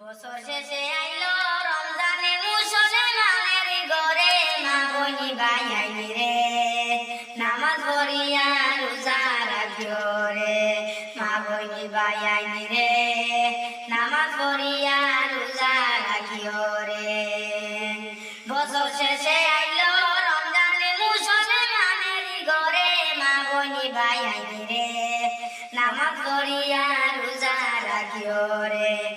বছর শেষে আইলো রমজানে মুসলমানের ঘরে। মা বনি ভাই আইনি রে। নামাজ পড়িয়া রোজা রাখিও রে। মা বনি ভাই আইনি রে। নামাজ পড়িয়া রোজা রাখিও রে। বছর শেষে আইলো রমজানে মুসলমানের ঘরে। মা বনি ভাই আইনি রে। নামাজ পড়িয়া রোজা রাখিও রে।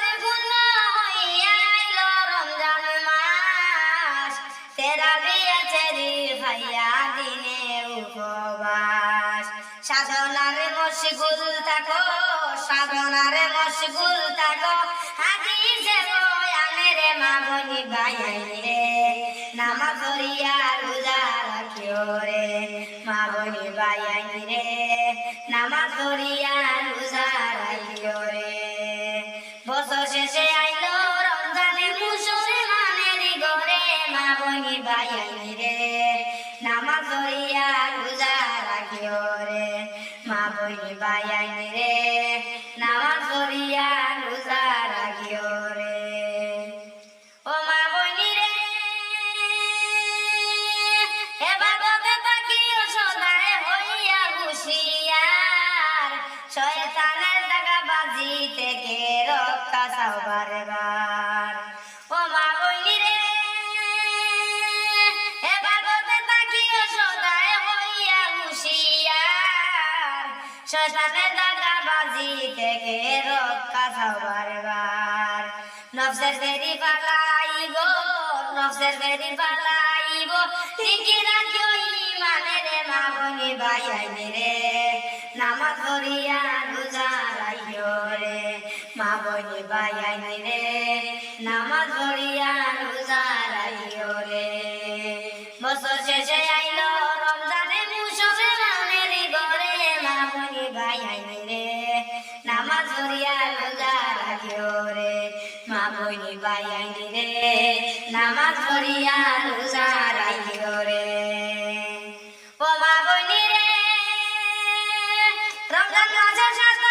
তেরা চেরি খাইয়া দিলে উপবাস। সাধনারে মশগুল থাকো, সাধনারে মশগুল থাকো। হাদিসে বয়ানে রে মা বনি ভাইয়াই রে। নামাজ পড়িয়া রোজা রাখিও রে মা বনি ভাইয়াই রে। নামাজ পড়িয়া বনি রে নামাজ পড়িয়া রোজা রাখিও রে মা বনি ভাইয়াই রে নামাজ পড়িয়া রোজা রাখিও রে শয়তানের দাগা বাজি থেকে রক্ষা সবার বার। নফসের দেরি পালাইব নফসের দেরি পালাইব ঠিকই রাখিও ইমানে রে মা বনি ভাই আইনে রে। নামাজ পড়িয়া বনি ভাই আইনে রে। নামাজ পড়িয়া রোজা রাখিও রে। মা বনি ভাই রে। নামাজ ধরিয়া রোজা রাখিও রে। ও মা বনি রে। রমজান মাসের